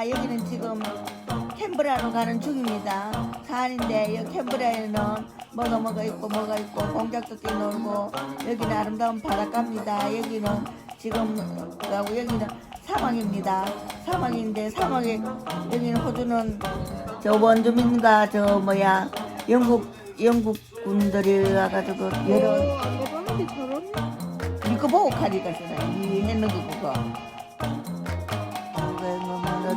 여기는 지금 캔버라로 가는 중입니다. 산인데 여기 캔버라에는 뭐가 뭐가 있고 뭐가 있고 공작도 뛰놀고 여기는 아름다운 바닷가입니다. 여기는 지금 하고 여기는 사막입니다. 사막인데 사막에 여기는 호주는 저 원주민과 저 뭐야 영국 영국 군들이 와가지고 여러 이거 보고 카리가 있어요. 이 했는 거 그거.